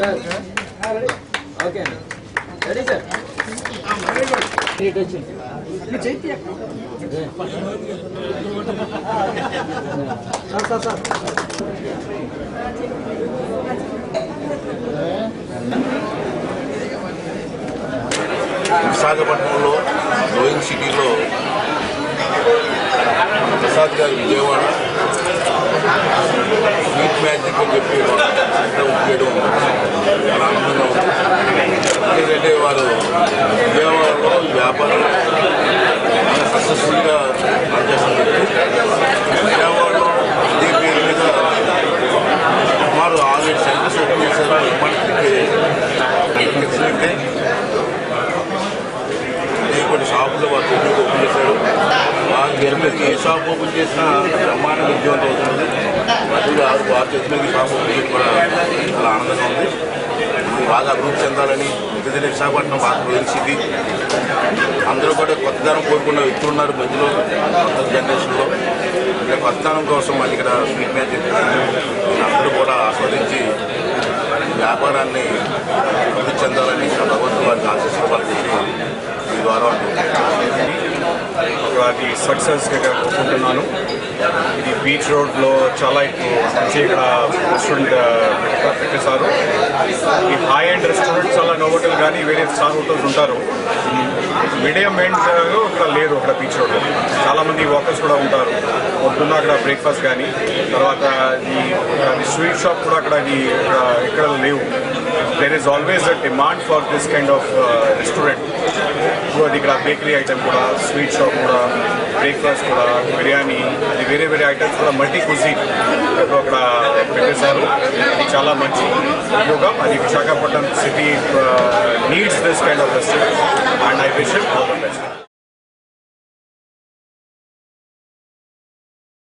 Sir okay అండి ready sir ఇటు వచ్చింది సార్ సార్ సార్ విశాఖపట్నంలో రోయింగ్ సిటీలో ప్రసాద్ గారు విజయవాడ. స్వీట్ మ్యాజిక్ అని చెప్పి చేయడం చాలా ఆనందంగా ఉంది. ఎందుకంటే వారు విజయవాడలో వ్యాపారం కొన్ని షాపులు ఓపెన్ చేశారు వారి పేరు ఏ షాప్ ఓపెన్ చేసినా బ్రహ్మాండ విజయవంతం అవుతుంది మధ్యలో వారు వారి చేతి షాప్ ఓపెన్ చేయడం కూడా చాలా ఆనందంగా ఉంది. ఇది బాగా అభివృద్ధి చెందాలని ఎందుకంటే విశాఖపట్నం బాగా తెలిసింది. అందరూ కూడా కొత్తదనం కోరుకున్న వ్యక్తులు ఉన్నారు మధ్యలో కొత్త జనరేషన్లో. ఇక్కడ కొత్తదనం కోసం మళ్ళీ ఇక్కడ స్వీట్ మ్యాచ్ అందరూ కూడా ఆస్వాదించి వ్యాపారాన్ని అభివృద్ధి చెందాలని ఆ భగవంతుడు వారికి ఆశిస్తున్నారు ఈ ద్వారా అది సక్సెస్గా కోరుకుంటున్నాను ఇది బీచ్ రోడ్లో చాలా ఎక్కువ మంచి ఇక్కడ రెస్టారెంట్ uh, పెట్టేశారు. ఈ హై అండ్ రెస్టారెంట్స్ చాలా నోవోటల్ కానీ వేరే స్టార్ హోటల్స్ ఉంటారు. మీడియం ఎండ్ ఇక్కడ లేదు అక్కడ బీచ్ రోడ్ చాలా మంది వాకర్స్ కూడా ఉంటారు. పొద్దున్న అక్కడ బ్రేక్ఫాస్ట్ కానీ తర్వాత ఈ స్వీట్ షాప్ కూడా అక్కడ ఇక్కడ- ఇక్కడ లేవు. there is always a demand for this kind of restaurant అది ఇక్కడ బేకరీ ఐటమ్ కూడా స్వీట్ షాప్ కూడా బ్రేక్ఫాస్ట్ కూడా బిర్యానీ అది వేరే వేరే ఐటమ్స్ కూడా మల్టీ కుజీ అక్కడ పెట్టేశారు అది చాలా మంచి ఉపయోగం అది Visakhapatnam city needs this kind of restaurant and I wish